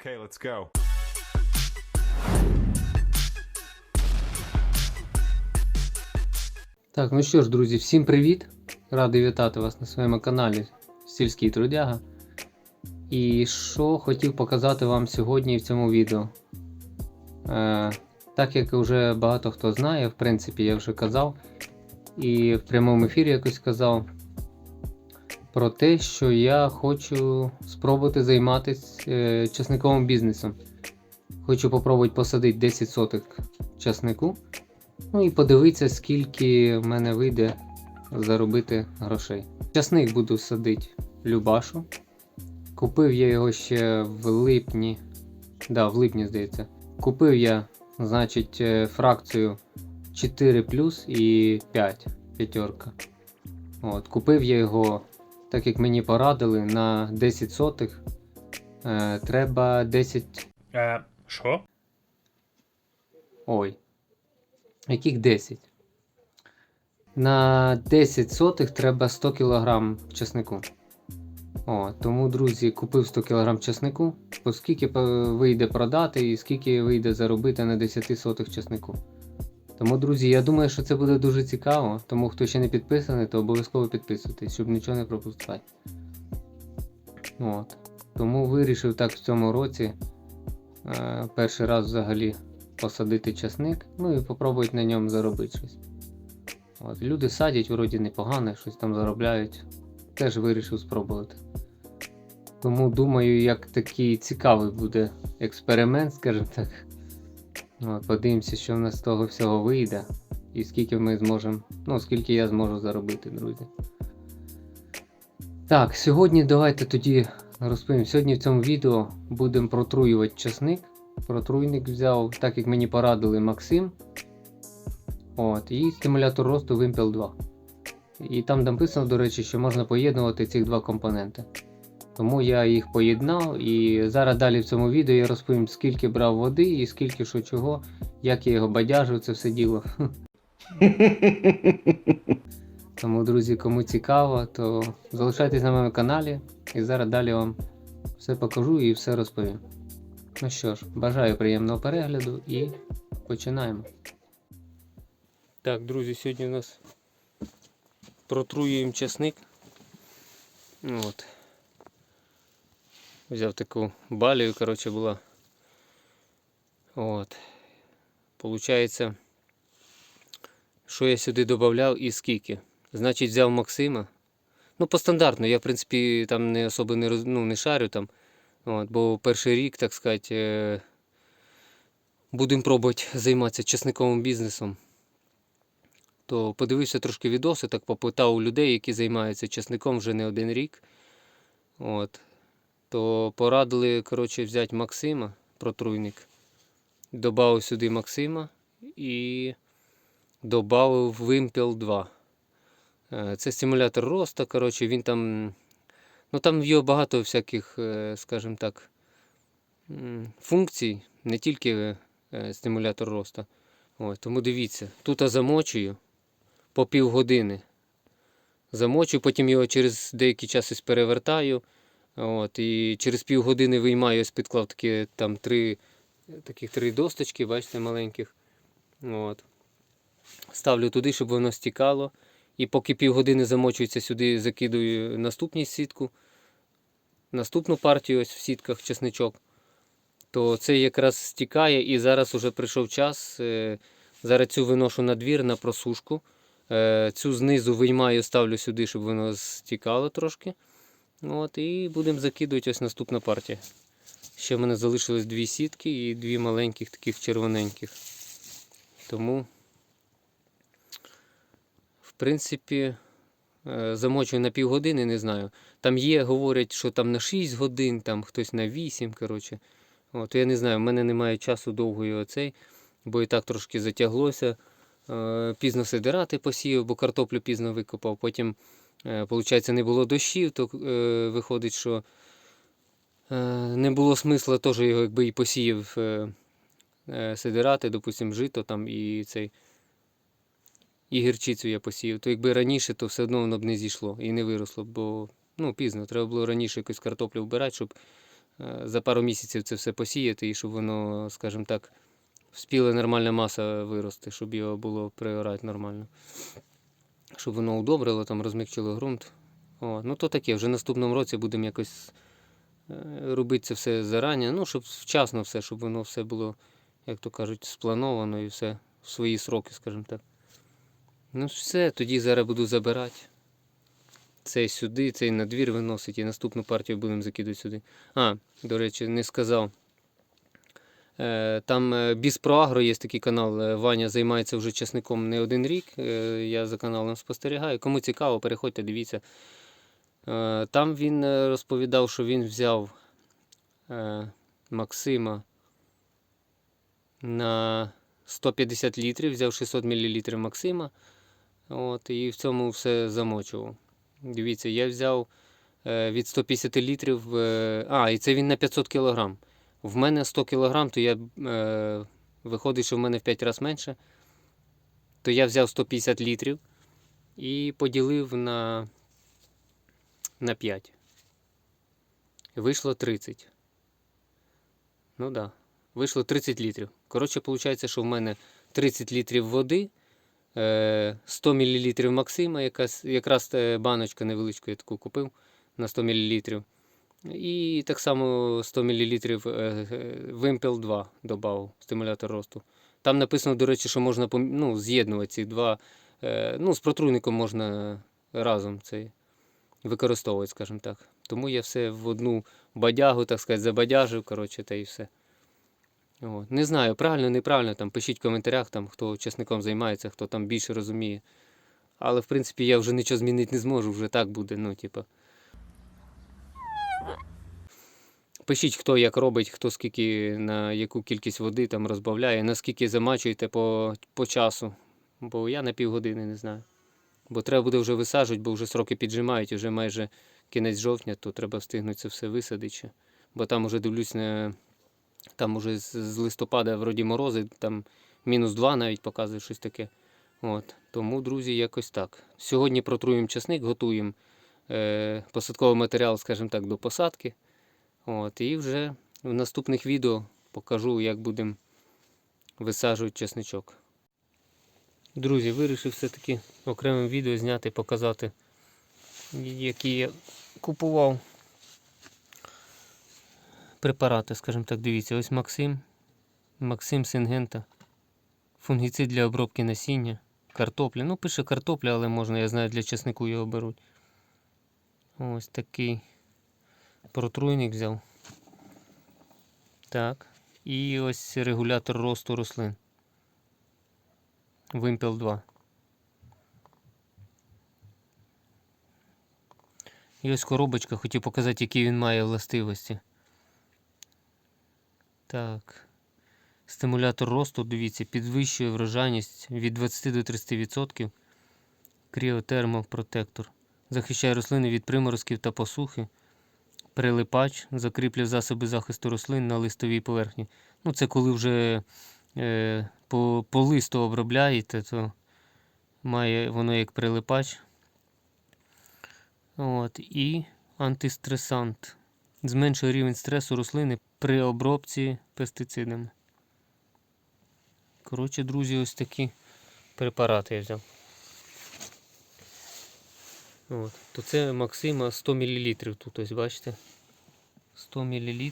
Okay, let's go. Так, ну що ж, друзі, всім привіт! Радий вітати вас на своєму каналі Сільський Трудяга. І що хотів показати вам сьогодні в цьому відео. Е, так як вже багато хто знає, в принципі, я вже казав, і в прямому ефірі якось казав про те, що я хочу спробувати займатися е, часниковим бізнесом. Хочу попробувати посадити 10 соток часнику. Ну і подивитися, скільки в мене вийде заробити грошей. Часник буду садити Любашу. Купив я його ще в липні. Да, в липні, здається. Купив я, значить, е, фракцію 4 і 5 п'ятерка. От, купив я його, так як мені порадили, на 10 сотих. Е, треба 10 Е, що? Ой. Яких 10? На 10 сотих треба 100 кг чеснику. О, тому, друзі, купив 100 кг чеснику. Оскільки вийде продати і скільки вийде заробити на 10 сотих чеснику. Тому, друзі, я думаю, що це буде дуже цікаво. Тому хто ще не підписаний, то обов'язково підписуйтесь, щоб нічого не пропускати. От. Тому вирішив так в цьому році е, перший раз взагалі посадити часник, ну і попробують на ньому заробити щось. От, люди садять, вроді непогано, щось там заробляють. Теж вирішив спробувати. Тому думаю, як такий цікавий буде експеримент, скажімо так. От, подивимося, що в нас з того всього вийде. І скільки ми зможемо, ну, скільки я зможу заробити, друзі. Так, сьогодні давайте тоді розповім. Сьогодні в цьому відео будемо протруювати часник. Протруйник взяв, так як мені порадили Максим. От, І стимулятор росту Wimpel 2. І там написано, до речі, що можна поєднувати ці два компоненти. Тому я їх поєднав і зараз далі в цьому відео я розповім, скільки брав води і скільки що чого, як я його бадяжив, це все діло. Тому, друзі, кому цікаво, то залишайтесь на моєму каналі і зараз далі вам все покажу і все розповім. Ну що ж, бажаю приємного перегляду і починаємо. Так, друзі, сьогодні у нас протруюємо часник. Ну От. Взяв таку балію, коротше, була. От. Получається, що я сюди додавав і скільки. Значить, взяв Максима. Ну, по стандартно, я, в принципі, там не особо не, ну, не шарю там. От, бо перший рік, так сказати, е, будемо пробувати займатися чесниковим бізнесом. То подивився трошки відоси, так попитав у людей, які займаються чесником вже не один рік. От. То порадили коротше, взяти Максима, протруйник. Добавив сюди Максима і додав Wimpel 2. Е, Це стимулятор росту. Коротше, він там Ну там в його багато всяких, е, скажімо так, функцій, не тільки е, стимулятор росту. Ось, тому дивіться, тут я замочую по півгодини. Замочую, потім його через деякий час перевертаю. От, і через півгодини виймаю з підкладки там три таких три досточки, бачите, маленьких. От. Ставлю туди, щоб воно стікало. І поки півгодини замочується сюди, закидую наступну сітку, наступну партію ось в сітках чесничок, то це якраз стікає і зараз уже прийшов час. е, Зараз цю виношу на двір на просушку. Е, Цю знизу виймаю, ставлю сюди, щоб воно стікало трошки. От, І будемо закидувати ось наступна партія. Ще в мене залишилось дві сітки і дві маленьких таких червоненьких. Тому в принципі, е, замочую на півгодини, не знаю. Там є, говорять, що там на 6 годин, там хтось на 8, коротше. От, я не знаю, в мене немає часу довгої оцей, бо і так трошки затяглося. Е, Пізно сидирати посіяв, бо картоплю пізно викопав. Потім, виходить, не було дощів, то е, виходить, що е, не було смисла теж його якби і посіяв е, е, сидирати, допустимо, жито там і цей і гірчицю я посіяв, то якби раніше, то все одно воно б не зійшло і не виросло, бо ну, пізно. Треба було раніше якусь картоплю вбирати, щоб е, за пару місяців це все посіяти, і щоб воно, скажімо так, вспіла нормальна маса вирости, щоб його було приорати нормально. Щоб воно удобрило, там розмягчило ґрунт. О, ну то таке, вже наступному році будемо якось е, робити це все зарані, ну, щоб вчасно все, щоб воно все було, як то кажуть, сплановано і все в свої сроки, скажімо так. Ну, все, тоді зараз буду забирати. Цей сюди, цей на двір виносить і наступну партію будемо закидувати сюди. А, до речі, не сказав. Е, Там е, Біспроагро є такий канал. е, Ваня займається вже часником не один рік. Е, Я за каналом спостерігаю. Кому цікаво, переходьте, дивіться. Е, Там він е, розповідав, що він взяв е, Максима на 150 літрів, взяв 600 мл Максима. От, і в цьому все замочував. Дивіться, я взяв е, від 150 літрів. е, А, і це він на 500 кг. В мене 100 кг, то я е, виходить, що в мене в 5 разів менше. То я взяв 150 літрів і поділив на, на 5. Вийшло 30. Ну так. Да. Вийшло 30 літрів. Коротше, виходить, що в мене 30 літрів води, е, 100 мл Максима, якась, якраз е, баночка невеличку я таку купив на 100 мл. І так само 100 мл Вимпел 2 додав, стимулятор росту. Там написано, до речі, що можна ну, з'єднувати ці два. е, Ну, з протруйником можна разом цей використовувати, скажімо так. Тому я все в одну бадягу, так сказати, забадяжив, коротше, та і все. От. Не знаю, правильно, неправильно, там пишіть в коментарях, там, хто часником займається, хто там більше розуміє. Але в принципі я вже нічого змінити не зможу, вже так буде. Ну, типа. Пишіть, хто як робить, хто скільки на яку кількість води там розбавляє, наскільки замачуєте по, по часу. Бо я на півгодини не знаю. Бо треба буде вже висаджувати, бо вже сроки піджимають, вже майже кінець жовтня, то треба встигнути це все висадити. Бо там уже дивлюсь, там уже з, листопада вроді морози, там мінус 2 навіть показує щось таке. От. Тому, друзі, якось так. Сьогодні протруємо часник, готуємо е, посадковий матеріал, скажімо так, до посадки. От, і вже в наступних відео покажу, як будемо висаджувати чесничок. Друзі, вирішив все-таки окремим відео зняти, показати, які я купував препарати, скажімо так, дивіться. Ось Максим, Максим Сингента, фунгіцид для обробки насіння, картопля. Ну, пише картопля, але можна, я знаю, для чеснику його беруть. Ось такий протруйник взяв. Так. І ось регулятор росту рослин. Вимпел 2. І ось коробочка, хотів показати, які він має властивості. Так. Стимулятор росту, дивіться, підвищує врожайність від 20 до 30%. Кріотермопротектор. Захищає рослини від приморозків та посухи. Прилипач закріплює засоби захисту рослин на листовій поверхні. Ну, це коли вже е, по, по листу обробляєте, то має воно як прилипач. От, і антистресант. Зменшує рівень стресу рослини при обробці пестицидами. Коротше, друзі, ось такі препарати я взяв. От. То це Максима 100 мл тут, ось бачите. 100 мл.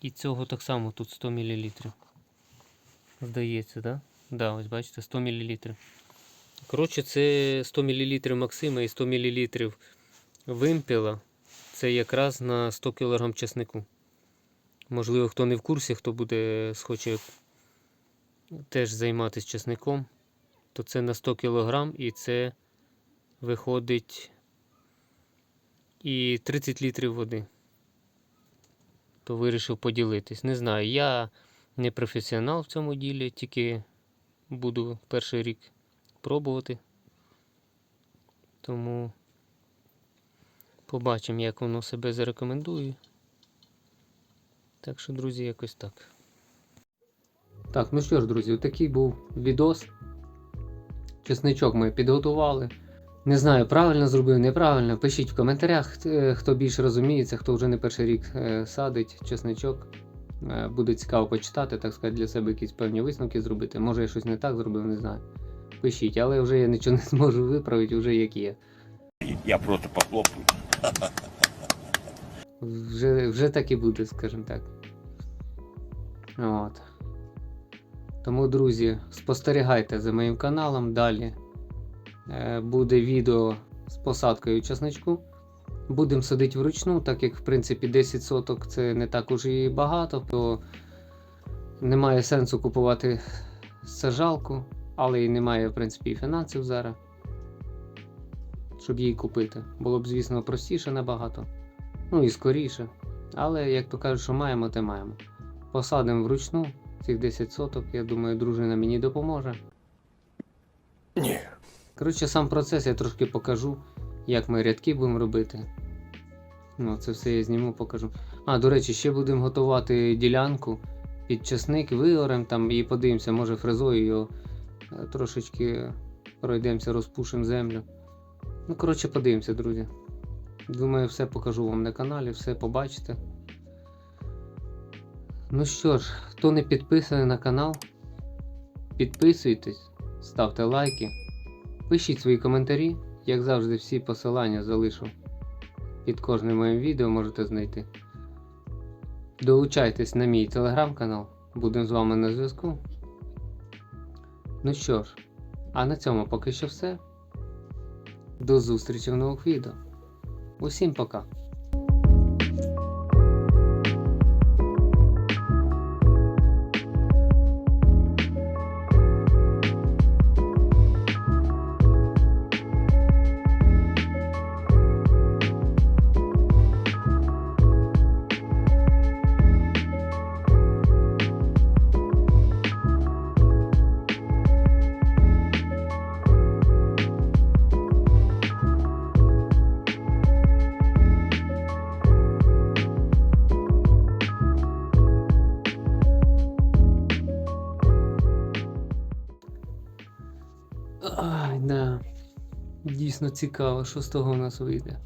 І цього так само тут 100 мл. Здається, так? Да? Да, ось бачите, 100 мл. Коротше, це 100 мл Максима і 100 мл вимпіла. Це якраз на 100 кг чеснику. Можливо, хто не в курсі, хто буде схоче теж займатися чесником, то це на 100 кг і це виходить і 30 літрів води. То вирішив поділитись. Не знаю, я не професіонал в цьому ділі, тільки буду перший рік пробувати. Тому побачимо, як воно себе зарекомендує. Так що, друзі, якось так. Так, ну що ж, друзі, такий був відос. Чесничок ми підготували. Не знаю, правильно зробив, неправильно. Пишіть в коментарях, е, хто більше розуміється, хто вже не перший рік е, садить чесничок. Е, Буде цікаво почитати, так сказати, для себе якісь певні висновки зробити. Може я щось не так зробив, не знаю. Пишіть, але вже я нічого не зможу виправити, вже як є. Я просто похлопаю. Вже, вже так і буде, скажімо так. От. Тому, друзі, спостерігайте за моїм каналом. Далі буде відео з посадкою часничку. Будемо садити вручну, так як в принципі 10 соток це не так уж і багато, то немає сенсу купувати сажалку, але і немає, в принципі, і фінансів зараз, щоб її купити. Було б, звісно, простіше набагато. Ну і скоріше. Але, як то кажуть, що маємо, те маємо. Посадимо вручну цих 10 соток, я думаю, дружина мені допоможе. Ні. Коротше, сам процес я трошки покажу, як ми рядки будемо робити. Ну, це все я зніму, покажу. А, до речі, ще будемо готувати ділянку під часник, виорем там і подивимося, може фрезою його е, трошечки пройдемося, розпушимо землю. Ну, коротше, подивимося, друзі. Думаю, все покажу вам на каналі, все побачите. Ну що ж, хто не підписаний на канал, підписуйтесь, ставте лайки, пишіть свої коментарі, як завжди, всі посилання залишу під кожним моїм відео можете знайти. Долучайтесь на мій телеграм-канал, будемо з вами на зв'язку. Ну що ж, а на цьому поки що все. До зустрічі в нових відео. Усім пока. Ай, да. Дійсно цікаво, що з того у нас вийде.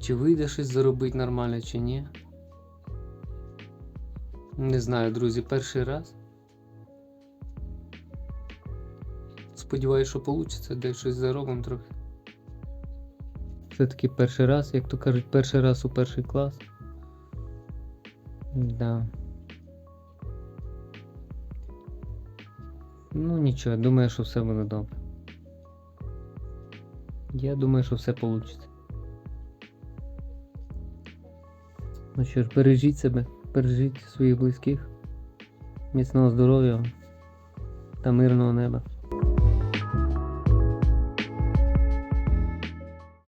Чи вийде щось заробити нормально, чи ні. Не знаю, друзі, перший раз. Сподіваюсь, що вийде, де щось заробимо трохи. Все-таки перший раз, як то кажуть, перший раз у перший клас. Да. Ну нічого, думаю, що все буде добре. Я думаю, що все вийде. Ну що ж, бережіть себе, бережіть своїх близьких, міцного здоров'я та мирного неба.